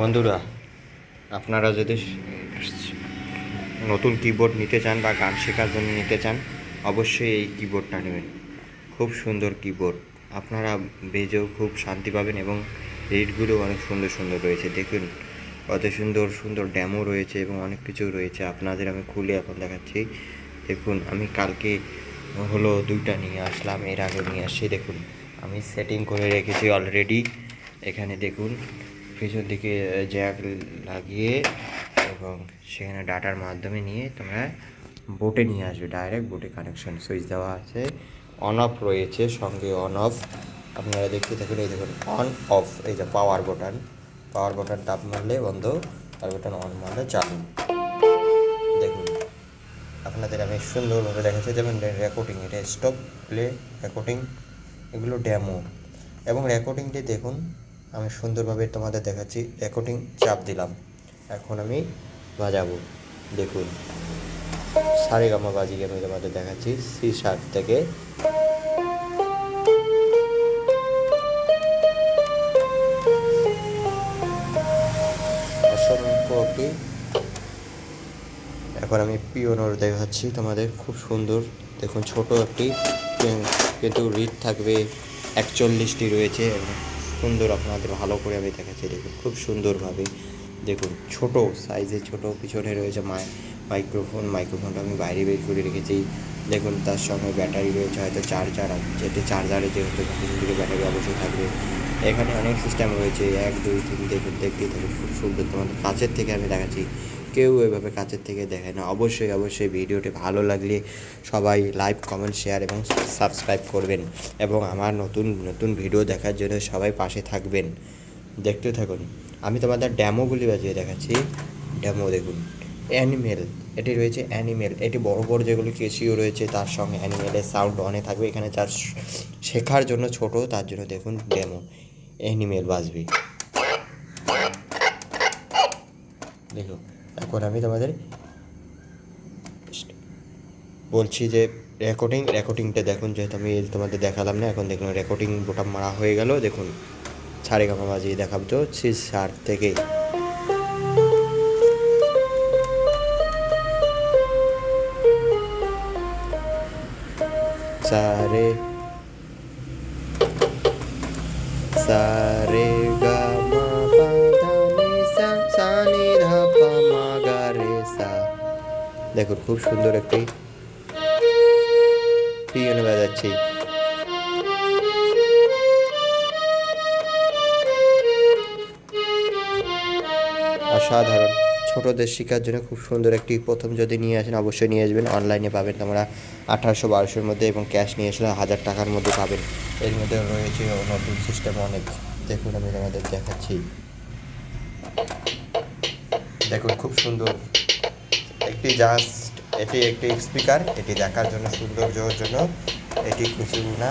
বন্ধুরা, আপনারা যদি নতুন কিবোর্ড নিতে চান বা গান শেখার জন্য নিতে চান, অবশ্যই এই কিবোর্ডটা নেবেন। খুব সুন্দর কিবোর্ড আপনারা বেজেও খুব শান্তি পাবেন এবং রিডগুলো অনেক সুন্দর সুন্দর রয়েছে। দেখুন, কত সুন্দর সুন্দর ড্যামও রয়েছে এবং অনেক কিছু রয়েছে। আপনাদের আমি খুলে এখন দেখাচ্ছি। দেখুন, আমি কালকে হলো দুইটা নিয়ে আসলাম, এর আগে নিয়ে আসছি। দেখুন, আমি সেটিং করে রেখেছি অলরেডি এখানে দেখুন পিছন দিকে জ্যাক লাগিয়ে এবং সেখানে ডাটার মাধ্যমে নিয়ে তোমরা বোটে নিয়ে আসবে। ডাইরেক্ট বোটে কানেকশন সুইচ দেওয়া আছে। অন অফ রয়েছে, সঙ্গে অন অফ আপনারা দেখতে থাকুন, এই দেখুন অন অফ এই যে পাওয়ার বাটন পাওয়ার বাটন টাপ মারলে বন্ধ পাওয়ার বাটন অন মারলে চালু। দেখুন, আপনাদের আমি সুন্দরভাবে দেখাচ্ছি। যেমন রেকর্ডিং এটা স্টপ প্লে রেকর্ডিং এগুলো ড্যামো এবং রেকর্ডিংটি দেখুন আমি সুন্দরভাবে তোমাদের দেখাচ্ছি। রেকর্ডিং চাপ দিলাম। এখন আমি বাজাবো। দেখুন। সারে গামা বাজিয়ে আমি তোমাদের দেখাচ্ছি সি শার্ট থেকে। এখন আমি পিওনোর দেখাচ্ছি তোমাদের। খুব সুন্দর। দেখুন, ছোট একটি, কিন্তু রিড থাকবে একচল্লিশটি রয়েছে। সুন্দর আপনাদের, ভালো করে আমি দেখাচ্ছি, দেখুন, খুব সুন্দরভাবে। দেখুন, ছোট সাইজে ছোট পিছনে রয়েছে মাই মাইক্রোফোন মাইক্রোফোনটা আমি বাইরে বের করে রেখেছি। দেখুন, তার সঙ্গে ব্যাটারি রয়েছে, হয়তো চার্জার যেটি চার্জারে যেহেতু ব্যাটারি অবশ্যই থাকবে। এখানে অনেক সিস্টেম রয়েছে। এক, দুই, তিন, দেখুন, দেখতেই থাকুন, খুব সুন্দর তোমাদের কাছের থেকে আমি দেখাচ্ছি। কেউ এভাবে কাছের থেকে দেখে না। অবশ্যই অবশ্যই ভিডিওটি ভালো লাগলে সবাই লাইক কমেন্ট শেয়ার এবং সাবস্ক্রাইব করবেন এবং আমার নতুন নতুন ভিডিও দেখার জন্য সবাই পাশে থাকবেন। দেখতে থাকুন। আমি তোমাদের ড্যামোগুলি বাজিয়ে দেখাচ্ছি। ড্যামো দেখুন। অ্যানিমেল এটি রয়েছে অ্যানিমেল এটি বড় বড় যেগুলো কেসিও রয়েছে, তার সঙ্গে অ্যানিমেলের সাউন্ড অনেক থাকবে। এখানে যার শেখার জন্য ছোট, তার জন্য দেখুন ডেমো অ্যানিমেল বাজবে দেখো, এখন আমি তোমাদের বলছি যে রেকর্ডিং রেকর্ডিংটা দেখুন, যেহেতু আমি তোমাদের দেখালাম না, এখন দেখুন রেকর্ডিং বোটাম মারা হয়ে গেল, দেখুন সাড়ে গামা বাজিয়ে দেখাবো তো সিস সার থেকে। সারে সারে গা মা পা ধা নি সা সা নি ধা পা মা গা রে সা দেখুন খুব সুন্দর একটি পিয়ানো বাজাচ্ছি অসাধারণ ছোটদের শেখার জন্য খুব সুন্দর একটি প্রথম যদি নিয়ে আসেন, অবশ্যই নিয়ে আসবেন। অনলাইনে পাবেন তোমরা আঠারোশো বারোশোর মধ্যে এবং ক্যাশ নিয়ে আসলে হাজার টাকার মধ্যে পাবেন। এর মধ্যে রয়েছে নতুন সিস্টেম অনেক। দেখুন আমি তোমাদের দেখাচ্ছি। দেখুন খুব সুন্দর। একটি জাস্ট এটি একটি স্পিকার এটি দেখার জন্য সৌন্দর্যর জন্য এটি কিছু না।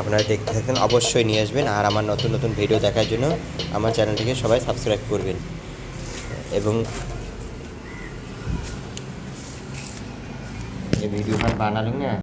আপনারা দেখতে থাকেন, অবশ্যই নিয়ে আসবেন। আর আমার নতুন নতুন ভিডিও দেখার জন্য আমার চ্যানেলটিকে সবাই সাবস্ক্রাইব করবেন। এবং এই ভিডিওটা বানালুম না